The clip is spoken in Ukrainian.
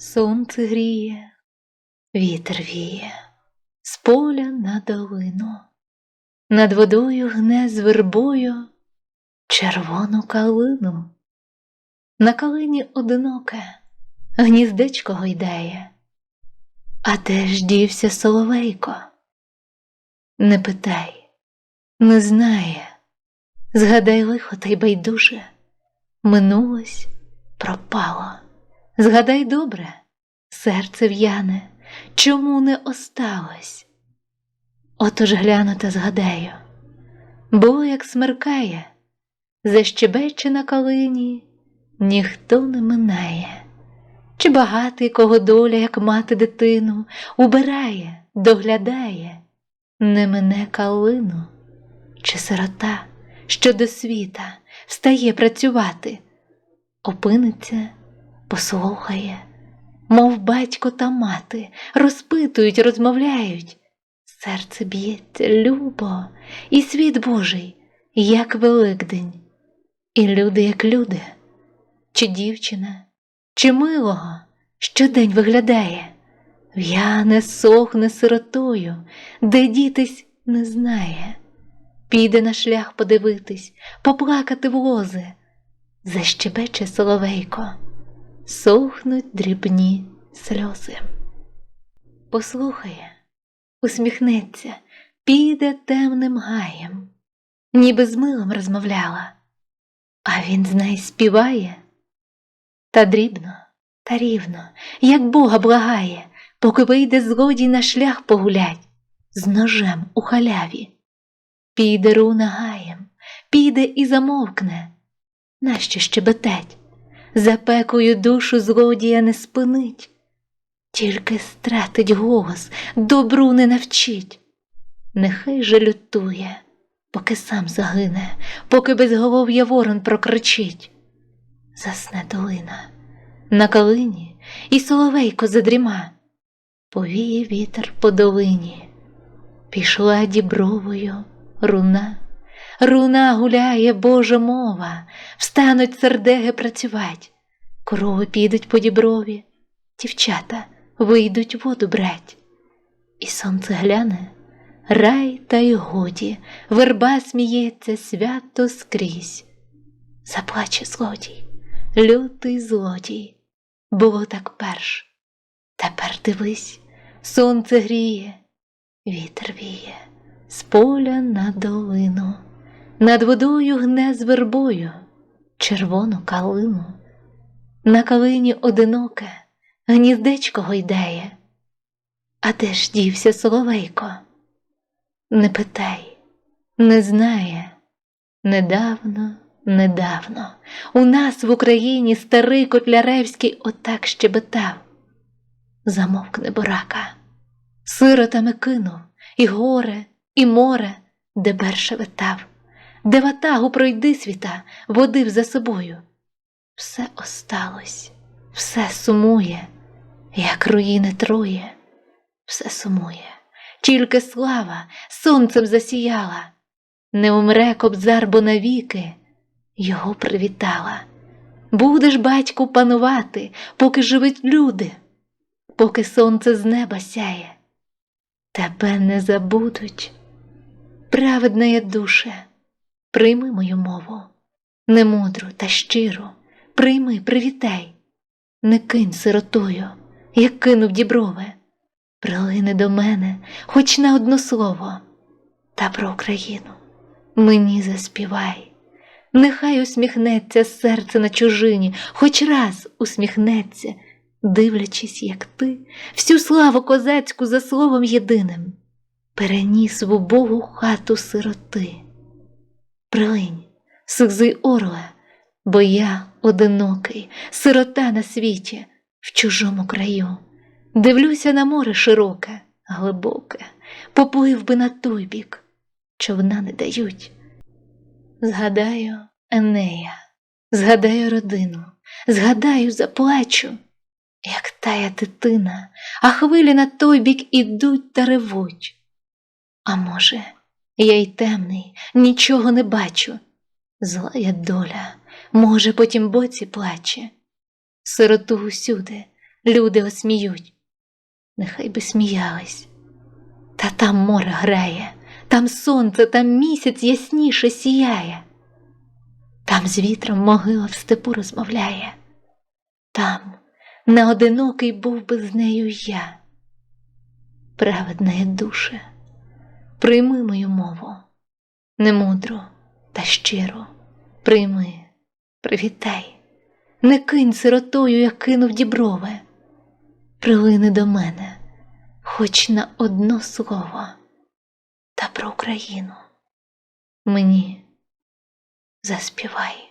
Сонце гріє, вітер віє, з поля на долину, над водою гне з вербою червону калину. На калині одиноке гніздечко гойдає, а де ж дівся соловейко? Не питай, не знає, згадай лихо та й байдуже, минулось, пропало. Згадай добре, серце в'яне, чому не осталось? Отож гляну та згадаю, було, як смеркає, защебече на калині, ніхто не минає, чи багатий, кого доля, як мати дитину, убирає, доглядає, не мине калину, чи сирота, що до світа встає працювати, опиниться послухає, мов батько та мати, розпитують, розмовляють. Серце б'ється любо, і світ Божий, як Великдень, і люди, як люди, чи дівчина, чи милого щодень виглядає, в'яне, сохне сиротою, де дітись не знає, піде на шлях подивитись, поплакати в лози, защебече соловейко сохнуть дрібні сльози. Послухає, усміхнеться, піде темним гаєм, ніби з милом розмовляла, а він з неї співає та дрібно, та рівно, як Бога благає, поки вийде злодій на шлях погулять з ножем у халяві. Піде руна гаєм, піде і замовкне, нащо щебетать? Запекою душу злодія не спинить, тільки стратить голос, добру не навчить. Нехай же лютує, поки сам загине, поки безголов'я ворон прокричить. Засне долина на калині і соловейко задріма, повіє вітер по долині, пішла дібровою руна. Руна гуляє Божа мова, встануть сердеги працювать, корови підуть по діброві, дівчата вийдуть воду брать. І сонце гляне, рай та й годі, верба сміється свято скрізь. Заплаче злодій, лютий злодій, було так перш. Тепер дивись, сонце гріє, вітер віє, з поля на долину. Над водою гне з вербою. Червону калину, на калині одиноке гніздечко гойдає, а де ж дівся соловейко? Не питай, не знає. Недавно, недавно у нас в Україні старий Котляревський отак щебетав. Замовкне бурака, сиротами кинув і горе, і море, де берше витав де ватагу пройди світа, водив за собою. Все осталось, все сумує, як руїни троє, все сумує, тільки слава сонцем засіяла, не умре кобзар, бо навіки його привітала. Будеш, батьку, панувати, поки живуть люди, поки сонце з неба сяє, тебе не забудуть, праведна є душе. Прийми мою мову, немудру та щиру, прийми, привітай, не кинь сиротою, як кинув діброве, прилини до мене хоч на одно слово, та про Україну мені заспівай, нехай усміхнеться серце на чужині, хоч раз усміхнеться, дивлячись, як ти, всю славу козацьку за словом єдиним, переніс в убогу хату сироти. Прилинь, сигзи орле, бо я одинокий, сирота на світі, в чужому краю. Дивлюся на море широке, глибоке, поплив би на той бік, човна не дають. Згадаю Енея, згадаю родину, згадаю, заплачу, як тая дитина, а хвилі на той бік ідуть та ревуть. А може, я й темний, нічого не бачу. Злая доля, може, потім боці плаче. Сироту усюди, люди осміють. Нехай би сміялись. Та там море грає, там сонце, там місяць ясніше сіяє. Там з вітром могила в степу розмовляє. Там неодинокий був би з нею я. Праведна душе, прийми мою мову, немудру та щиру, прийми, привітай, не кинь сиротою, як кинув діброве, прилини до мене, хоч на одно слово, та про Україну. Мені заспівай.